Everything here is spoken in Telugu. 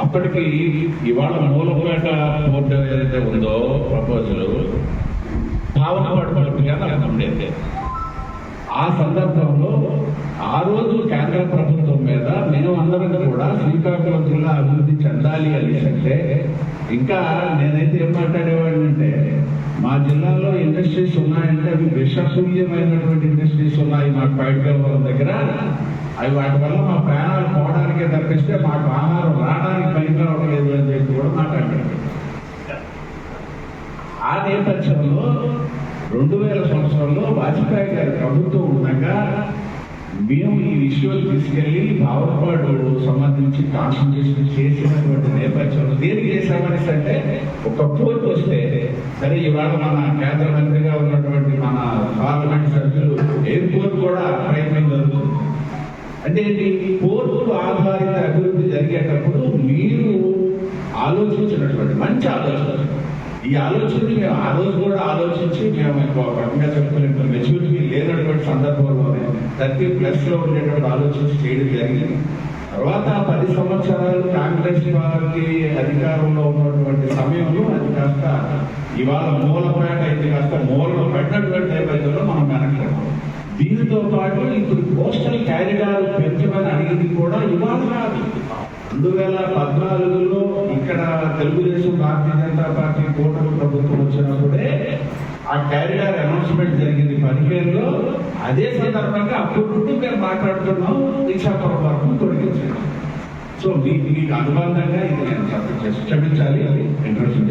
అప్పటికి ఇవాళ మూలపేట పోర్టు ఏదైతే ఉందో ప్రపోజల్ భావన పోర్టు కింద ఉండేది ఆ సందర్భంలో ఆ రోజు కేంద్ర ప్రభుత్వం మీద మేము అందరం కూడా శ్రీకాకుళం జిల్లా అభివృద్ధి చెందాలి అని అంటే ఇంకా నేనైతే ఏం మాట్లాడేవాడిని అంటే మా జిల్లాలో ఇండస్ట్రీస్ ఉన్నాయంటే అవి విషతుల్యమైనటువంటి ఇండస్ట్రీస్ ఉన్నాయి మా పైడిగవరం దగ్గర అవి వాటి వల్ల మా ప్రాణాలు పోవడానికే మాకు ఆహారం రావడానికి పనికి రావట్లేదు అని చెప్పి కూడా మాట్లాడాడు. ఆ నేపథ్యంలో రెండు వేల సంవత్సరంలో వాజ్పేయి గారి ప్రభుత్వం ఉండగా మేము ఈ విషయాలు తీసుకెళ్ళి భావపాడు సంబంధించి కాన్సన్ట్రేషన్ చేసినటువంటి నేపథ్యంలో దేనికి చేశామని అంటే ఒక పోర్ట్ వస్తే సరే ఇవాళ మన కేంద్ర మంత్రిగా ఉన్నటువంటి మన పార్లమెంట్ సభ్యులు అంటే ఏంటి? పోర్టు ఆధారిత అభివృద్ధి జరిగేటప్పుడు మీరు ఆలోచించినటువంటి మంచి ఆలోచన. ఈ ఆలోచన మేము ఆ రోజు కూడా ఆలోచించి మేము ఒక రకంగా చెప్పుకునే మెచ్యూరిటీ లేనటువంటి సందర్భంలోనే థర్టీ ప్లస్లో ఉండేటువంటి ఆలోచించి చేయడం జరిగింది. తర్వాత పది సంవత్సరాలు కాంగ్రెస్ పార్టీ అధికారంలో ఉన్నటువంటి సమయంలో అది కాస్త ఇవాళ మూలపేట ఇది కాస్త మూలలో పడినటువంటి నేపథ్యంలో మనం వెనక్కి దీనితో పాటు ఇప్పుడు కోస్టల్ క్యారిడార్ పెంచమని అడిగింది కూడా ఇవాళ కాదు రెండు వేల పద్నాలుగులో ఇక్కడ తెలుగుదేశం భారతీయ జనతా పార్టీ కూటమి ప్రభుత్వం వచ్చినప్పుడే ఆ క్యారిడార్ అనౌన్స్మెంట్ జరిగింది. పదిహేనులో అదే సందర్భంగా అప్పుడు మేము మాట్లాడుతున్నాం. దీక్షాపురం వరకు తొలగించాం సో మీకు మీకు అనుబంధంగా ఇది నేను చెప్ప- క్షమించాలి. ఇంట్రొడ్యూస్